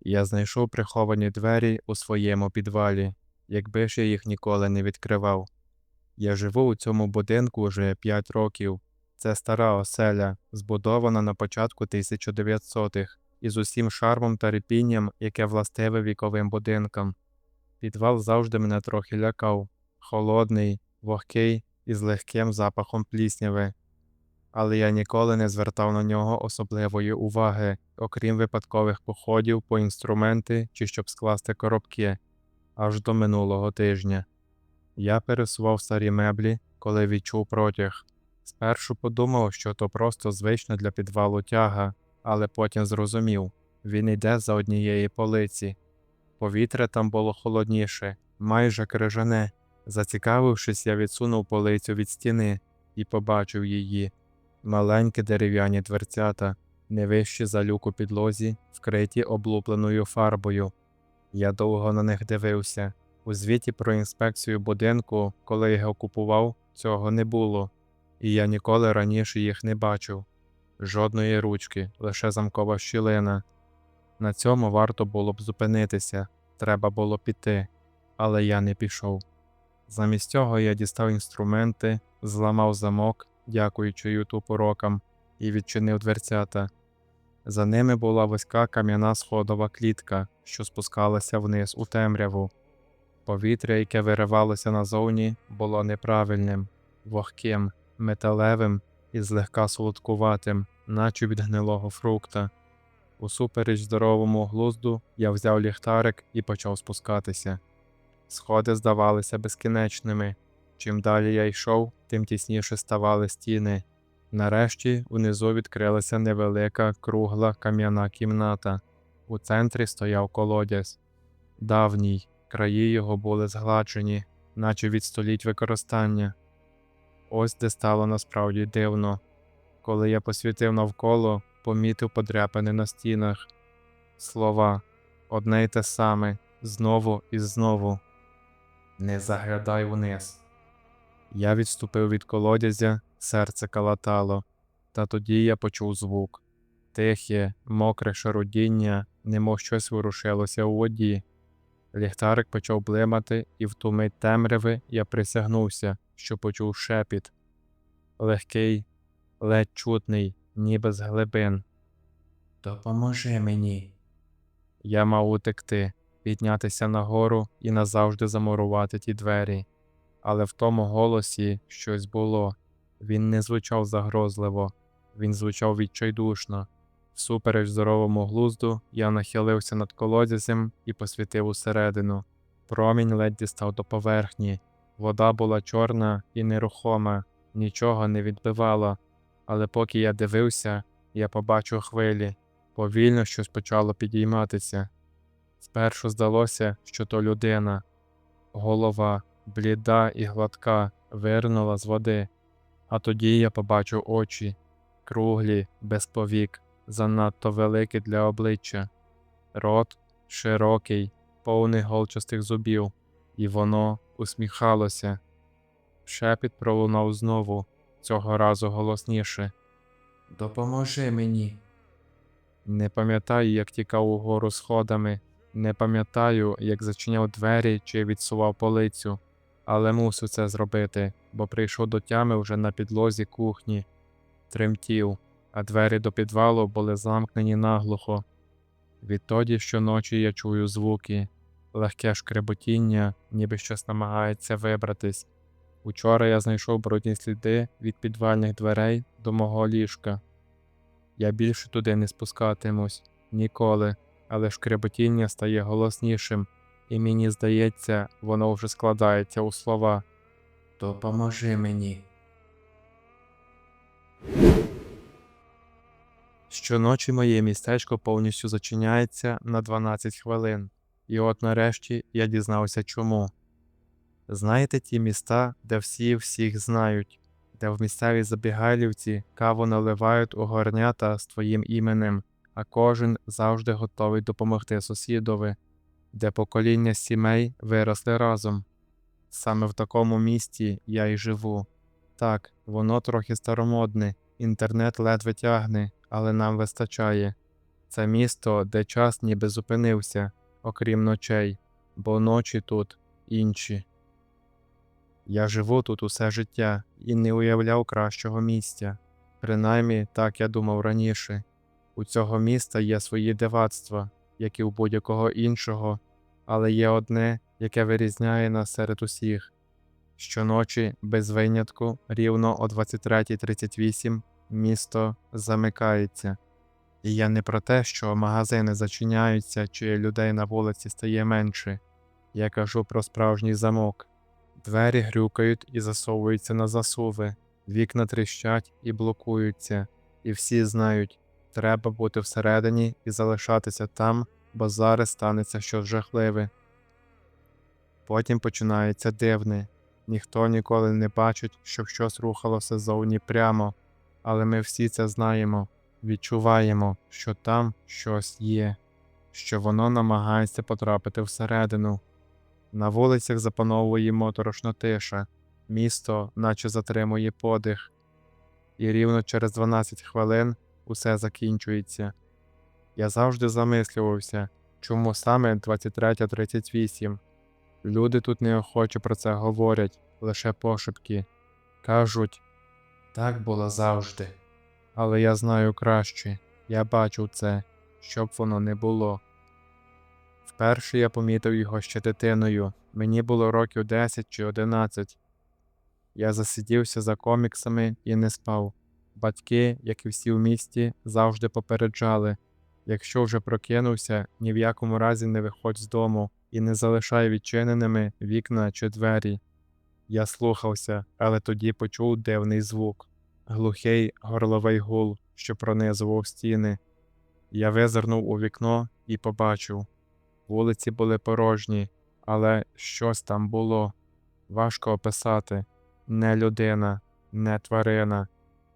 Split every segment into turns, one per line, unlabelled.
Я знайшов приховані двері у своєму підвалі, якби ж я їх ніколи не відкривав. Я живу у цьому будинку вже 5 років. Це стара оселя, збудована на початку 1900-х, із усім шармом та репінням, яке властиве віковим будинкам. Підвал завжди мене трохи лякав, холодний, вогкий і з легким запахом плісняви. Але я ніколи не звертав на нього особливої уваги, окрім випадкових походів по інструменти чи щоб скласти коробки, аж до минулого тижня. Я пересував старі меблі, коли відчув протяг. Спершу подумав, що то просто звична для підвалу тяга, але потім зрозумів він йде за однієї полиці. Повітря там було холодніше, майже крижане. Зацікавившись, я відсунув полицю від стіни і побачив її. Маленькі дерев'яні дверцята, не вищі за люк у підлозі, вкриті облупленою фарбою. Я довго на них дивився. У звіті про інспекцію будинку, коли його купував, цього не було, і я ніколи раніше їх не бачив. Жодної ручки, лише замкова щілина. На цьому варто було б зупинитися, треба було піти, але я не пішов. Замість цього я дістав інструменти, зламав замок, дякуючи ютуб урокам, і відчинив дверцята. За ними була вузька кам'яна сходова клітка, що спускалася вниз у темряву. Повітря, яке виривалося назовні, було неправильним, вогким, металевим і злегка солодкуватим, наче від гнилого фрукта. Усупереч здоровому глузду я взяв ліхтарик і почав спускатися. Сходи здавалися безкінечними. Чим далі я йшов, тим тісніше ставали стіни. Нарешті внизу відкрилася невелика кругла кам'яна кімната. У центрі стояв колодязь. Давній, краї його були згладжені, наче від століть використання. Ось де стало насправді дивно. Коли я посвітив навколо, помітив подряпини на стінах. Слова одне й те саме, знову і знову. Не заглядай вниз. Я відступив від колодязя, серце калатало, та тоді я почув звук. Тихе, мокре шарудіння, немов щось ворушилося у воді. Ліхтарик почав блимати, і в ту мить темряви я присягнувся, що почув шепіт. Легкий, ледь чутний, ніби з глибин. Допоможи мені. Я мав утекти, піднятися нагору і назавжди замурувати ті двері. Але в тому голосі щось було. Він не звучав загрозливо, він звучав відчайдушно. Всупереч здоровому глузду, я нахилився над колодязем і посвітив усередину. Промінь ледь дістав до поверхні. Вода була чорна і нерухома, нічого не відбивала. Але поки я дивився, я побачив хвилі. Повільно щось почало підійматися. Спершу здалося, що то людина. Голова, бліда і гладка, вирнула з води. А тоді я побачив очі, круглі, без повік, занадто великі для обличчя, рот широкий, повний голчастих зубів, і воно усміхалося. Шепіт пролунав знову, цього разу голосніше. Допоможи мені. Не пам'ятаю, як тікав угору сходами, не пам'ятаю, як зачиняв двері чи відсував полицю, але мусив це зробити, бо прийшов до тями вже на підлозі кухні, тремтів, а двері до підвалу були замкнені наглухо. Відтоді щоночі я чую звуки, легке шкреботіння, ніби щось намагається вибратись. Учора я знайшов брудні сліди від підвальних дверей до мого ліжка. Я більше туди не спускатимусь ніколи, але шкреботіння стає голоснішим, і мені здається, воно вже складається у слова. Допоможи мені. Щоночі моє містечко повністю зачиняється на 12 хвилин, і от нарешті я дізнався чому. Знаєте ті міста, де всі всіх знають, де в місцевій забігайлівці каву наливають у горнята з твоїм іменем, а кожен завжди готовий допомогти сусідові, де покоління сімей виросли разом. Саме в такому місті я й живу. Так, воно трохи старомодне, інтернет ледве тягне, але нам вистачає. Це місто, де час ніби зупинився, окрім ночей, бо ночі тут інші. Я живу тут усе життя і не уявляв кращого місця. Принаймні, так я думав раніше. У цього міста є свої дивацтва, як і у будь-якого іншого, але є одне, яке вирізняє нас серед усіх. Щоночі, без винятку, рівно о 23.38 місто замикається. І я не про те, що магазини зачиняються чи людей на вулиці стає менше. Я кажу про справжній замок. Двері грюкають і засовуються на засуви, вікна тріщать і блокуються, і всі знають, треба бути всередині і залишатися там, бо зараз станеться щось жахливе. Потім починається дивне. Ніхто ніколи не бачить, щоб щось рухалося ззовні прямо, але ми всі це знаємо, відчуваємо, що там щось є, що воно намагається потрапити всередину. На вулицях запановує моторошна тиша, місто наче затримує подих, і рівно через 12 хвилин усе закінчується. Я завжди замислювався, чому саме 23.38. Люди тут неохоче про це говорять, лише пошепки. Кажуть, так було завжди. Але я знаю краще, я бачу це, щоб воно не було. Вперше я помітив його ще дитиною, мені було років 10 чи 11. Я засидівся за коміксами і не спав. Батьки, як і всі в місті, завжди попереджали якщо вже прокинувся, ні в якому разі не виходь з дому і не залишай відчиненими вікна чи двері. Я слухався, але тоді почув дивний звук глухий горловий гул, що пронизував стіни. Я визирнув у вікно і побачив. Вулиці були порожні, але щось там було. Важко описати не людина, не тварина,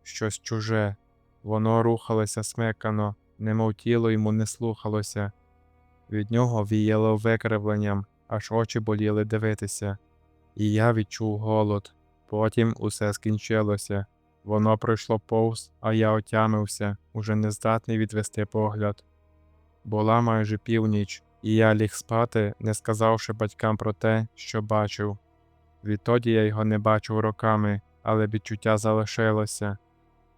щось чуже. Воно рухалося смикано, немов тіло йому не слухалося. Від нього віяло викривленням, аж очі боліли дивитися. І я відчув голод. Потім усе скінчилося. Воно пройшло повз, а я отямився, уже не здатний відвести погляд. Була майже північ, і я ліг спати, не сказавши батькам про те, що бачив. Відтоді я його не бачив роками, але відчуття залишилося.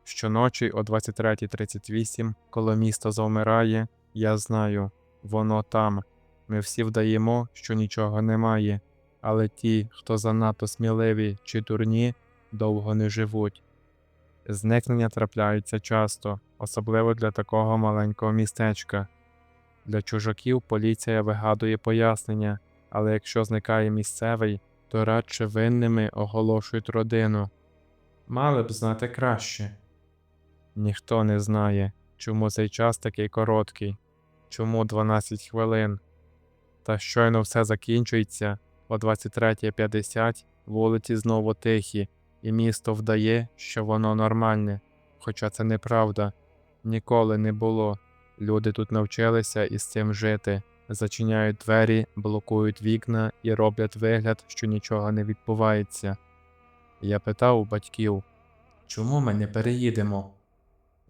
Щоночі о 23.38, коли місто завмирає, я знаю, воно там. Ми всі вдаємо, що нічого немає, але ті, хто занадто сміливі чи дурні, довго не живуть. Зникнення трапляються часто, особливо для такого маленького містечка. Для чужаків поліція вигадує пояснення, але якщо зникає місцевий, то радше винними оголошують родину. Мали б знати краще. Ніхто не знає, чому цей час такий короткий, чому 12 хвилин. Та щойно все закінчується, о 23.50 вулиці знову тихі, і місто вдає, що воно нормальне, хоча це неправда, ніколи не було. Люди тут навчилися із цим жити, зачиняють двері, блокують вікна і роблять вигляд, що нічого не відбувається. Я питав у батьків, чому ми не переїдемо?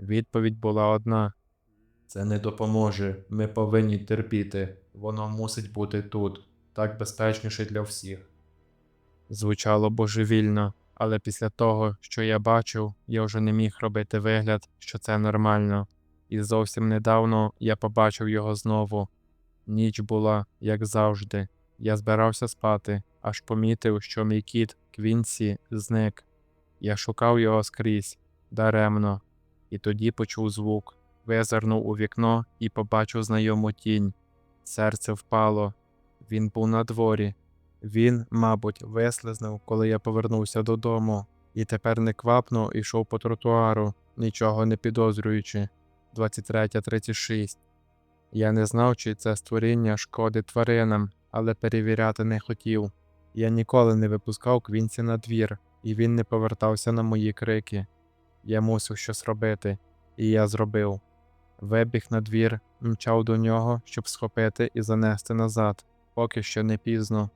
Відповідь була одна: Це не допоможе, ми повинні терпіти, воно мусить бути тут, так безпечніше для всіх. Звучало божевільно, але після того, що я бачив, я вже не міг робити вигляд, що це нормально, і зовсім недавно я побачив його знову. Ніч була, як завжди. Я збирався спати, аж помітив, що мій кіт Квінсі зник. Я шукав його скрізь, даремно, і тоді почув звук, визирнув у вікно і побачив знайому тінь. Серце впало. Він був на дворі. Він, мабуть, вислизнув, коли я повернувся додому, і тепер неквапно йшов по тротуару, нічого не підозрюючи. 23.36. Я не знав, чи це створіння шкодить тваринам, але перевіряти не хотів. Я ніколи не випускав Квінсі на двір, і він не повертався на мої крики. Я мусив щось робити, і я зробив. Вибіг на двір, мчав до нього, щоб схопити і занести назад, поки що не пізно.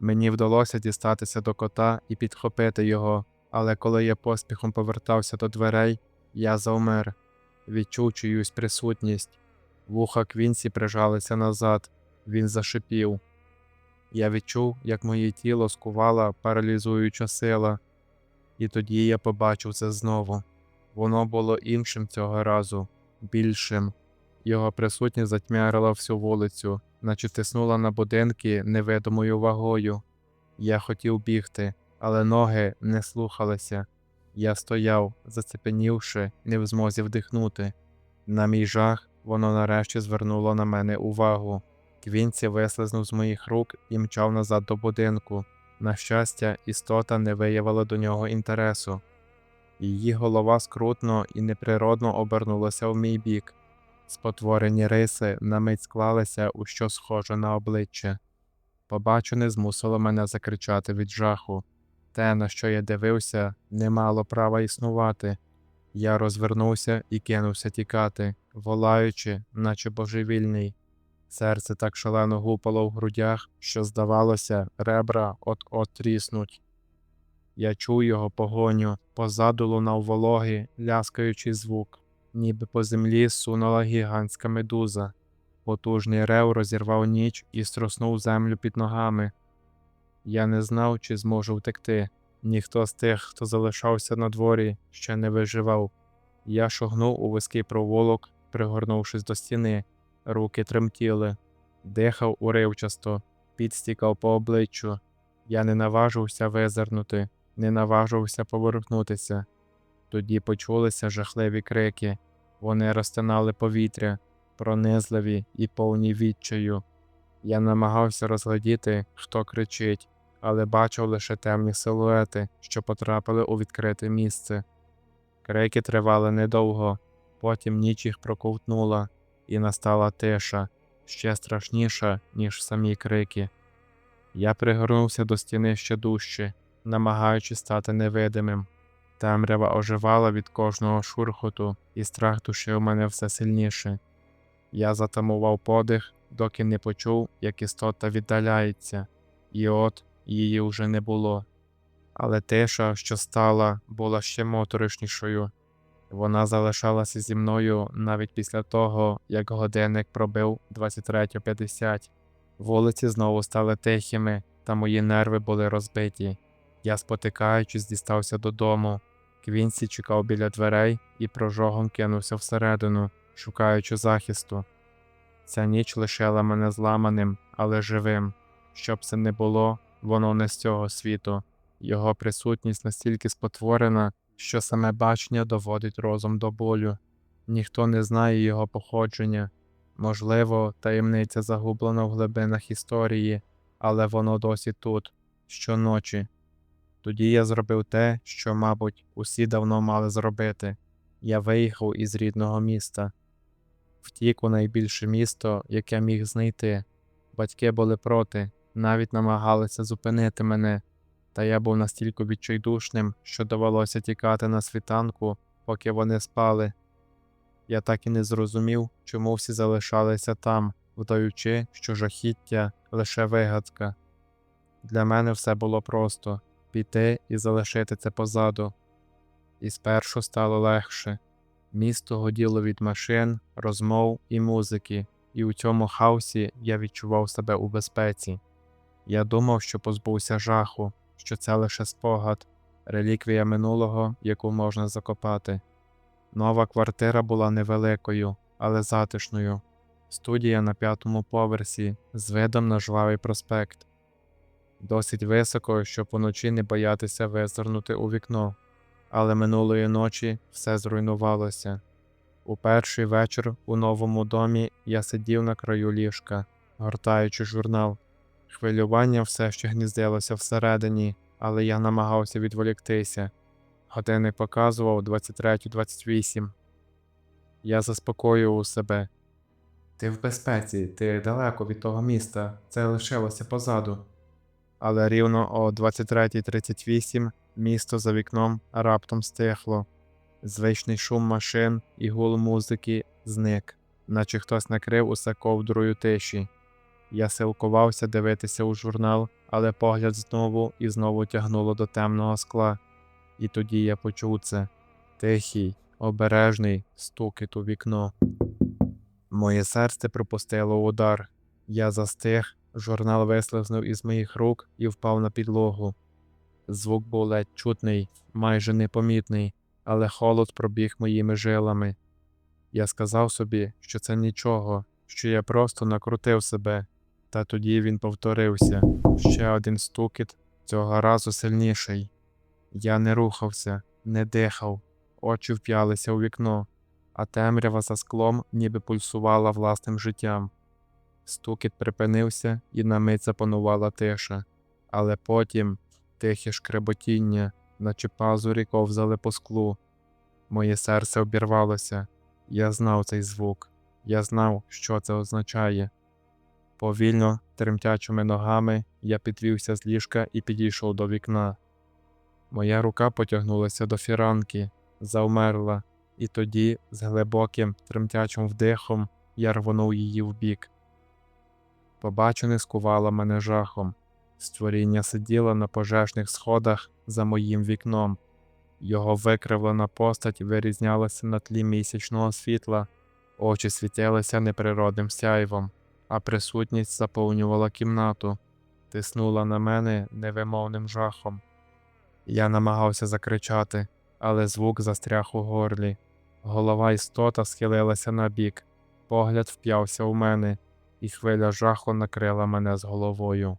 Мені вдалося дістатися до кота і підхопити його, але коли я поспіхом повертався до дверей, я завмер, відчув чиюсь присутність. Вуха Квінсі прижалися назад, він зашипів. Я відчув, як моє тіло скувала паралізуюча сила, і тоді я побачив це знову. Воно було іншим цього разу, більшим. Його присутність затьмярила всю вулицю, наче тиснула на будинки невидимою вагою. Я хотів бігти, але ноги не слухалися. Я стояв, зацепенівши, не в змозі вдихнути. На мій жах воно нарешті звернуло на мене увагу. Квінці вислизнув з моїх рук і мчав назад до будинку. На щастя, істота не виявила до нього інтересу. Її голова скрутно і неприродно обернулася в мій бік. Спотворені риси на мить склалися у що схоже на обличчя. Побачене змусило мене закричати від жаху. Те, на що я дивився, не мало права існувати. Я розвернувся і кинувся тікати, волаючи, наче божевільний. Серце так шалено гупало в грудях, що, здавалося, ребра от-от тріснуть. Я чув його погоню, позаду лунав вологий, ляскаючий звук, ніби по землі сунула гігантська медуза. Потужний рев розірвав ніч і струснув землю під ногами. Я не знав, чи зможу втекти. Ніхто з тих, хто залишався на дворі, ще не виживав. Я шогнув у вузький провулок, пригорнувшись до стіни, руки тремтіли, дихав уривчасто, підстікав по обличчю. Я не наважився визирнути, не наважився повернутися. Тоді почулися жахливі крики. Вони розтинали повітря, пронизливі і повні відчаю. Я намагався розглядіти, хто кричить, але бачив лише темні силуети, що потрапили у відкрите місце. Крики тривали недовго, потім ніч їх проковтнула, і настала тиша, ще страшніша, ніж самі крики. Я пригорнувся до стіни ще дужче, намагаючись стати невидимим. Темрява оживала від кожного шурхоту, і страх душив мене все сильніше. Я затамував подих, доки не почув, як істота віддаляється, і от її вже не було. Але тиша, що стала, була ще моторошнішою. Вона залишалася зі мною навіть після того, як годинник пробив 23.50. Вулиці знову стали тихими, та мої нерви були розбиті. Я, спотикаючись, дістався додому. Квінсі чекав біля дверей і прожогом кинувся всередину, шукаючи захисту. Ця ніч лишила мене зламаним, але живим. Щоб це не було, воно не з цього світу. Його присутність настільки спотворена, що саме бачення доводить розум до болю. Ніхто не знає його походження. Можливо, таємниця загублена в глибинах історії, але воно досі тут, щоночі. Тоді я зробив те, що, мабуть, усі давно мали зробити. Я виїхав із рідного міста, втік у найбільше місто, яке міг знайти. Батьки були проти, навіть намагалися зупинити мене, та я був настільки відчайдушним, що довелося тікати на світанку, поки вони спали. Я так і не зрозумів, чому всі залишалися там, вдаючи, що жахіття лише вигадка. Для мене все було просто піти і залишити це позаду. І спершу стало легше. Місто годіло від машин, розмов і музики, і у цьому хаосі я відчував себе у безпеці. Я думав, що позбувся жаху, що це лише спогад, реліквія минулого, яку можна закопати. Нова квартира була невеликою, але затишною. Студія на п'ятому поверсі з видом на жвавий проспект. Досить високо, щоб уночі не боятися визирнути у вікно, але минулої ночі все зруйнувалося. У перший вечір у новому домі я сидів на краю ліжка, гортаючи журнал. Хвилювання все ще гніздилося всередині, але я намагався відволіктися. Годинник показував 23.28. Я заспокоював себе. Ти в безпеці, ти далеко від того міста, це лишилося позаду. Але рівно о 23.38 місто за вікном раптом стихло. Звичний шум машин і гул музики зник, наче хтось накрив усе ковдрою тиші. Я силкувався дивитися у журнал, але погляд знову і знову тягнуло до темного скла. І тоді я почув це тихий, обережний стукіт у вікно. Моє серце пропустило удар. Я застиг, журнал вислизнув із моїх рук і впав на підлогу. Звук був ледь чутний, майже непомітний, але холод пробіг моїми жилами. Я сказав собі, що це нічого, що я просто накрутив себе, та тоді він повторився ще один стукіт, цього разу сильніший. Я не рухався, не дихав, очі вп'ялися у вікно, а темрява за склом ніби пульсувала власним життям. Стукіт припинився, і на мить запанувала тиша, але потім тихе шкреботіння, наче пазурі ковзали по склу. Моє серце обірвалося. Я знав цей звук, я знав, що це означає. Повільно, тремтячими ногами, я підвівся з ліжка і підійшов до вікна. Моя рука потягнулася до фіранки, завмерла, і тоді, з глибоким, тремтячим вдихом, я рвонув її вбік. Побачене скувало мене жахом. Створіння сиділо на пожежних сходах за моїм вікном. Його викривлена постать вирізнялася на тлі місячного світла, очі світилися неприродним сяйвом, а присутність заповнювала кімнату, тиснула на мене невимовним жахом. Я намагався закричати, але звук застряг у горлі. Голова істота схилилася набік, погляд вп'явся у мене, і хвиля жаху накрила мене з головою.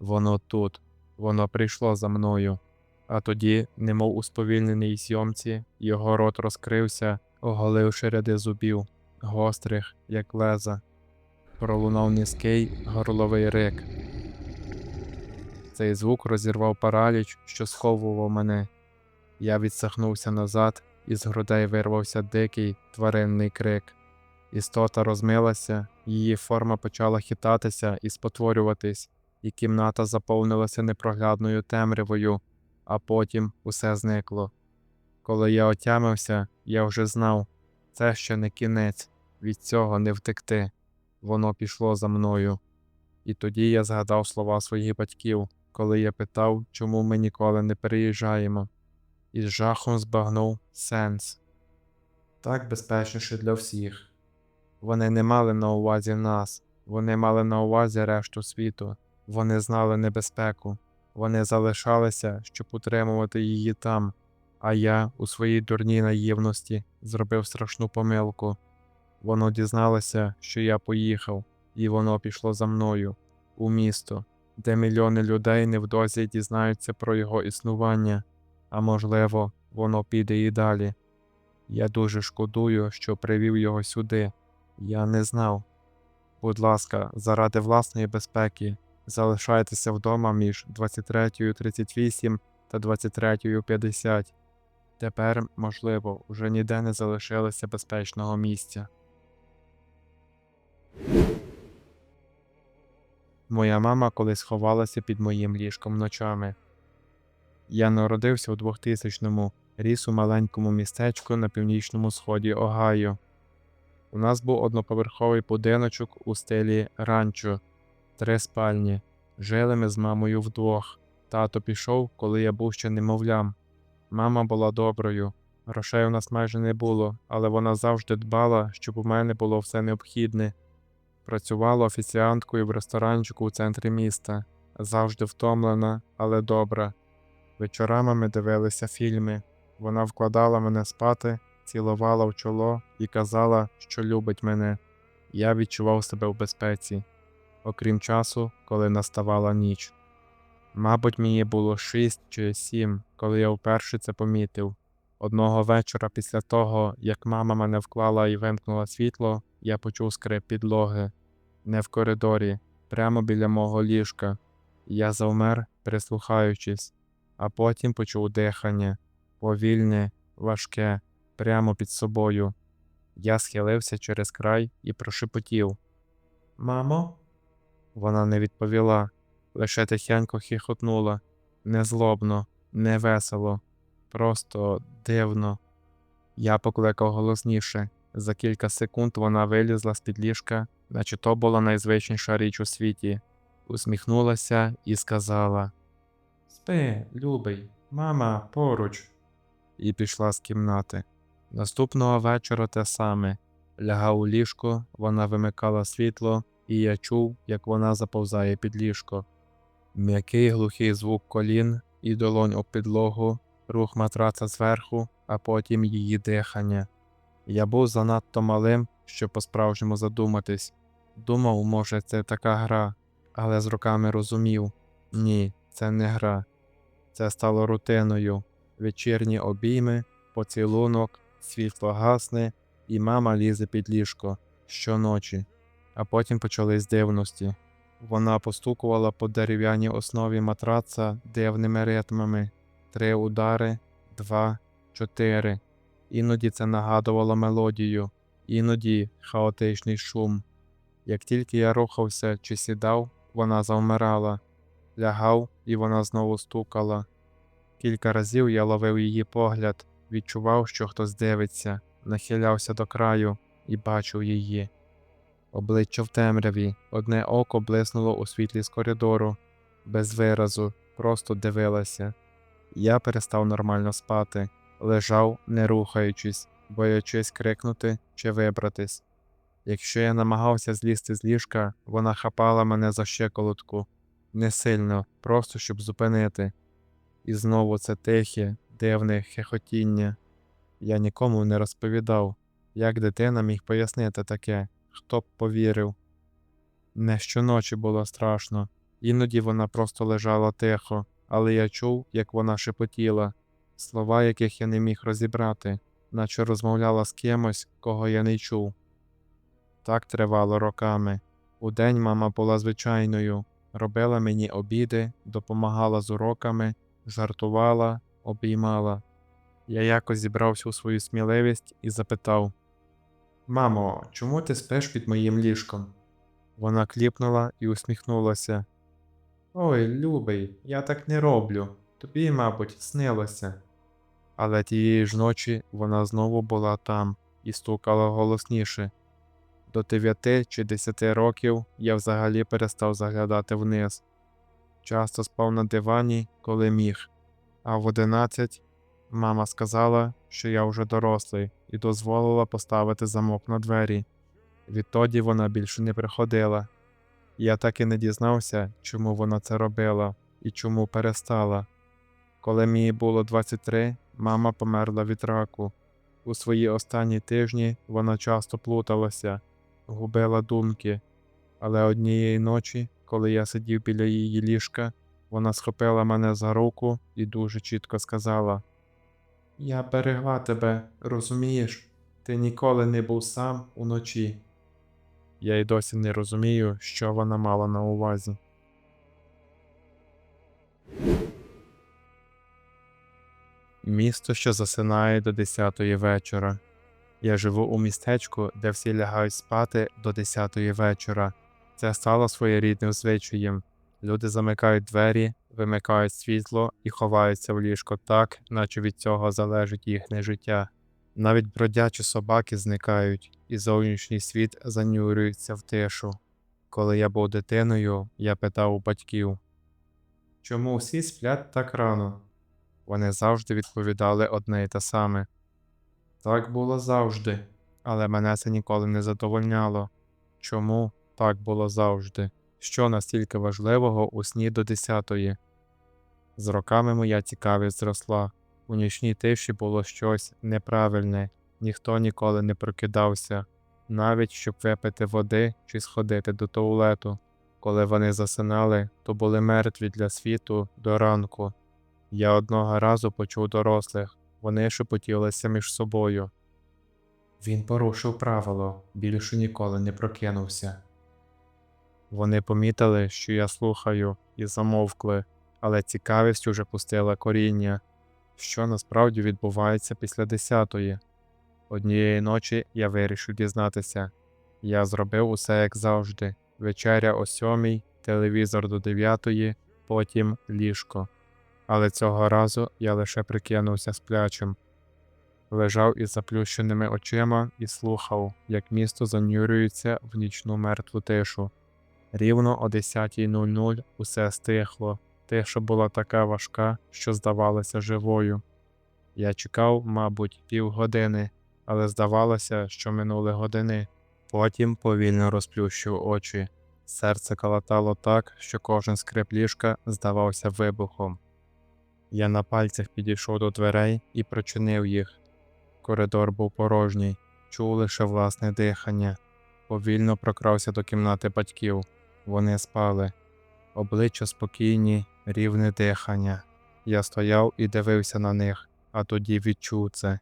Воно тут, воно прийшло за мною. А тоді, немов у сповільненій зйомці, його рот розкрився, оголивши ряди зубів, гострих, як леза. Пролунав низький горловий рик. Цей звук розірвав параліч, що сховував мене. Я відсахнувся назад, і з грудей вирвався дикий тваринний крик. Істота розмилася, її форма почала хитатися і спотворюватись, і кімната заповнилася непроглядною темрявою, а потім усе зникло. Коли я отямився, я вже знав, це ще не кінець, від цього не втекти. Воно пішло за мною. І тоді я згадав слова своїх батьків, коли я питав, чому ми ніколи не переїжджаємо, і з жахом збагнув сенс. Так безпечніше для всіх. Вони не мали на увазі нас, вони мали на увазі решту світу, вони знали небезпеку, вони залишалися, щоб утримувати її там, а я у своїй дурній наївності зробив страшну помилку. Воно дізналося, що я поїхав, і воно пішло за мною у місто, де мільйони людей невдовзі дізнаються про його існування, а можливо, воно піде і далі. Я дуже шкодую, що привів його сюди. Я не знав. Будь ласка, заради власної безпеки, залишайтеся вдома між 23.38 та 23.50. Тепер, можливо, вже ніде не залишилося безпечного місця. Моя мама колись ховалася під моїм ліжком ночами. Я народився у 2000-му, ріс у маленькому містечку на північному сході Огайо. У нас був одноповерховий будиночок у стилі ранчо, три спальні. Жили ми з мамою вдвох. Тато пішов, коли я був ще немовлям. Мама була доброю. Грошей у нас майже не було, але вона завжди дбала, щоб у мене було все необхідне. Працювала офіціанткою в ресторанчику у центрі міста, завжди втомлена, але добра. Вечорами ми дивилися фільми. Вона вкладала мене спати, цілувала в чоло і казала, що любить мене. Я відчував себе в безпеці, окрім часу, коли наставала ніч. Мабуть, мені було шість чи сім, коли я вперше це помітив. Одного вечора після того, як мама мене вклала і вимкнула світло, я почув скрип підлоги. Не в коридорі, прямо біля мого ліжка. Я завмер, прислухаючись, а потім почув дихання повільне, важке, прямо під собою. Я схилився через край і прошепотів. Мамо? Вона не відповіла, лише тихенько хихотнула, не злобно, не весело, просто дивно. Я покликав голосніше. За кілька секунд вона вилізла з під ліжка, наче то була найзвичніша річ у світі, усміхнулася і сказала Спи, любий, мама поруч. І пішла з кімнати. Наступного вечора те саме. Лягав у ліжко, вона вимикала світло, і я чув, як вона заповзає під ліжко. М'який глухий звук колін і долонь об підлогу, рух матраца зверху, а потім її дихання. Я був занадто малим, щоб по-справжньому задуматись. Думав, може, це така гра, але з роками розумів ні, це не гра. Це стало рутиною. Вечірні обійми, поцілунок, світло гасне, і мама лізе під ліжко щоночі. А потім почались дивності. Вона постукувала по дерев'яній основі матраца дивними ритмами: три удари, два, чотири. Іноді це нагадувало мелодію, іноді хаотичний шум. Як тільки я рухався чи сідав, вона завмирала, лягав, і вона знову стукала. Кілька разів я ловив її погляд, відчував, що хтось дивиться, нахилявся до краю і бачив її. Обличчя в темряві, одне око блиснуло у світлі з коридору, без виразу, просто дивилася. Я перестав нормально спати, лежав, не рухаючись, боячись крикнути чи вибратись. Якщо я намагався злізти з ліжка, вона хапала мене за щеколотку, не сильно, просто щоб зупинити. І знову це тихе, дивне хихотіння. Я нікому не розповідав, як дитина міг пояснити таке, хто б повірив. Не щоночі було страшно, іноді вона просто лежала тихо, але я чув, як вона шепотіла, слова яких я не міг розібрати, наче розмовляла з кимось, кого я не чув. Так тривало роками. Удень мама була звичайною, робила мені обіди, допомагала з уроками, жартувала, обіймала. Я якось зібрався у свою сміливість і запитав: Мамо, чому ти спиш під моїм ліжком? Вона кліпнула і усміхнулася. Ой, любий, я так не роблю. Тобі, мабуть, снилося. Але тієї ж ночі вона знову була там і стукала голосніше. До дев'яти чи десяти років я взагалі перестав заглядати вниз. Часто спав на дивані, коли міг, а в одинадцять мама сказала, що я вже дорослий, і дозволила поставити замок на двері. Відтоді вона більше не приходила. Я так і не дізнався, чому вона це робила і чому перестала. Коли мені було 23, мама померла від раку. У свої останні тижні вона часто плуталася, губила думки, але однієї ночі, коли я сидів біля її ліжка, вона схопила мене за руку і дуже чітко сказала: Я берегла тебе, розумієш? Ти ніколи не був сам уночі. Я й досі не розумію, що вона мала на увазі. Місто, що засинає до 10 вечора. Я живу у містечку, де всі лягають спати до 10 вечора. Це стало своєрідним звичаєм. Люди замикають двері, вимикають світло і ховаються в ліжко так, наче від цього залежить їхнє життя. Навіть бродячі собаки зникають, і зовнішній світ занюрюється в тишу. Коли я був дитиною, я питав у батьків, чому всі сплять так рано? Вони завжди відповідали одне й те саме. Так було завжди, але мене це ніколи не задовольняло. Чому так було завжди? Що настільки важливого у сні до десятої? З роками моя цікавість зросла. У нічній тиші було щось неправильне, ніхто ніколи не прокидався, навіть щоб випити води чи сходити до туалету. Коли вони засинали, то були мертві для світу до ранку. Я одного разу почув дорослих, вони шепотілися між собою. Він порушив правило, більше ніколи не прокинувся. Вони помітили, що я слухаю, і замовкли, але цікавість уже пустила коріння. Що насправді відбувається після десятої? Однієї ночі я вирішив дізнатися. Я зробив усе як завжди: вечеря о сьомій, телевізор до дев'ятої, потім ліжко. Але цього разу я лише прикинувся сплячим. Лежав із заплющеними очима і слухав, як місто занюрюється в нічну мертву тишу. Рівно о 10.00 усе стихло, тиша була така важка, що здавалася живою. Я чекав, мабуть, півгодини, але здавалося, що минули години. Потім повільно розплющив очі. Серце калатало так, що кожен скрип ліжка здавався вибухом. Я на пальцях підійшов до дверей і прочинив їх. Коридор був порожній, чув лише власне дихання. Повільно прокрався до кімнати батьків. Вони спали. Обличчя спокійні, рівне дихання. Я стояв і дивився на них, а тоді відчув це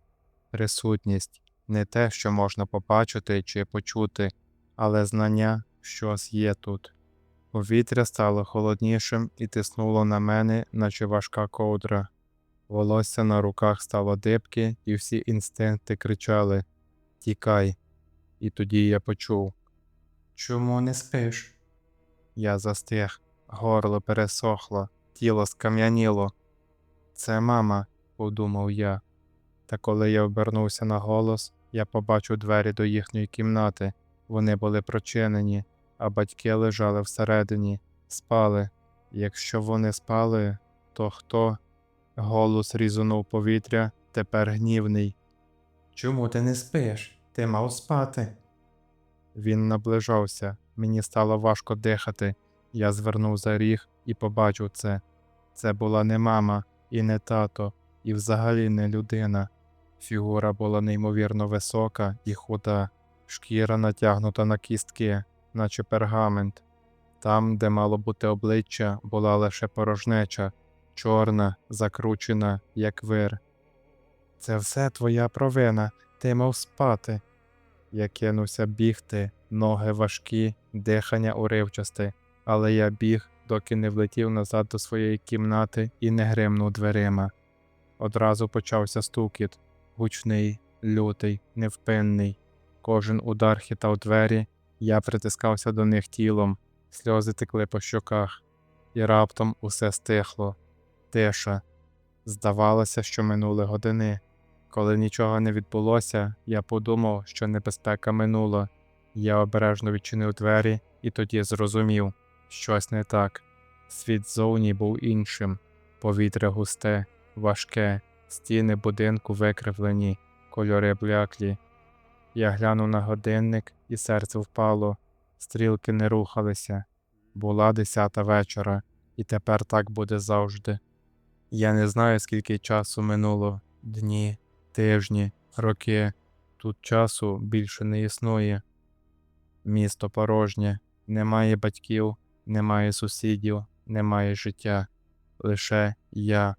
присутність, не те, що можна побачити чи почути, але знання, щось є тут. Повітря стало холоднішим і тиснуло на мене, наче важка ковдра. Волосся на руках стало дибки, і всі інстинкти кричали Тікай. І тоді я почув Чому не спиш? Я застиг, горло пересохло, тіло скам'яніло. Це мама, подумав я. Та коли я обернувся на голос, я побачив двері до їхньої кімнати. Вони були прочинені, а батьки лежали всередині, спали. Якщо вони спали, то хто? Голос різунув повітря, тепер гнівний. Чому ти не спиш? Ти мав спати. Він наближався, мені стало важко дихати. Я звернув за ріг і побачив це. Це була не мама і не тато, і взагалі не людина. Фігура була неймовірно висока і худа, шкіра натягнута на кістки, наче пергамент. Там, де мало бути обличчя, була лише порожнеча, чорна, закручена, як вир. Це все твоя провина, ти мав спати. Я кинувся бігти, ноги важкі, дихання уривчасте, але я біг, доки не влетів назад до своєї кімнати і не гримнув дверима. Одразу почався стукіт, гучний, лютий, невпинний. Кожен удар хитав двері, я притискався до них тілом, сльози текли по щоках, і раптом усе стихло. Тиша. Здавалося, що минули години. Коли нічого не відбулося, я подумав, що небезпека минула. Я обережно відчинив двері і тоді зрозумів, щось не так. Світ зовні був іншим, повітря густе, важке, стіни будинку викривлені, кольори бляклі. Я глянув на годинник, і серце впало, стрілки не рухалися. Була десята вечора, і тепер так буде завжди. Я не знаю, скільки часу минуло дні, тижні, роки. Тут часу більше не існує. Місто порожнє, немає батьків, немає сусідів, немає життя. Лише я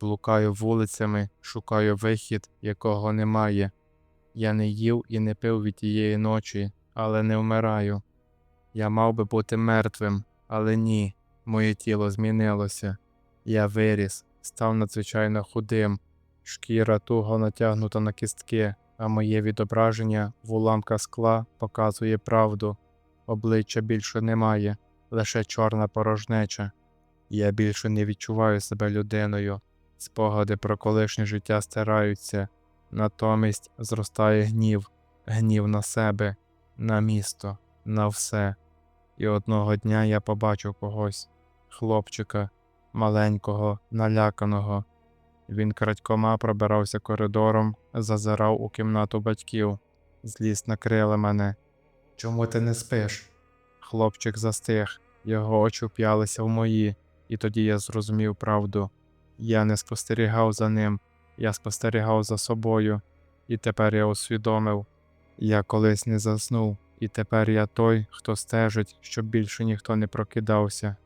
блукаю вулицями, шукаю вихід, якого немає. Я не їв і не пив від тієї ночі, але не вмираю. Я мав би бути мертвим, але ні, моє тіло змінилося. Я виріс, став надзвичайно худим, шкіра туго натягнута на кістки, а моє відображення в уламках скла показує правду. Обличчя більше немає, лише чорна порожнеча. Я більше не відчуваю себе людиною. Спогади про колишнє життя стираються, натомість зростає гнів, гнів на себе, на місто, на все. І одного дня я побачив когось, хлопчика, маленького, наляканого. Він крадькома пробирався коридором, зазирав у кімнату батьків. Злість накрила мене. Чому ти не спиш? Хлопчик застиг, його очі вп'ялися в мої, і тоді я зрозумів правду. Я не спостерігав за ним, я спостерігав за собою, і тепер я усвідомив. Я колись не заснув, і тепер я той, хто стежить, щоб більше ніхто не прокидався.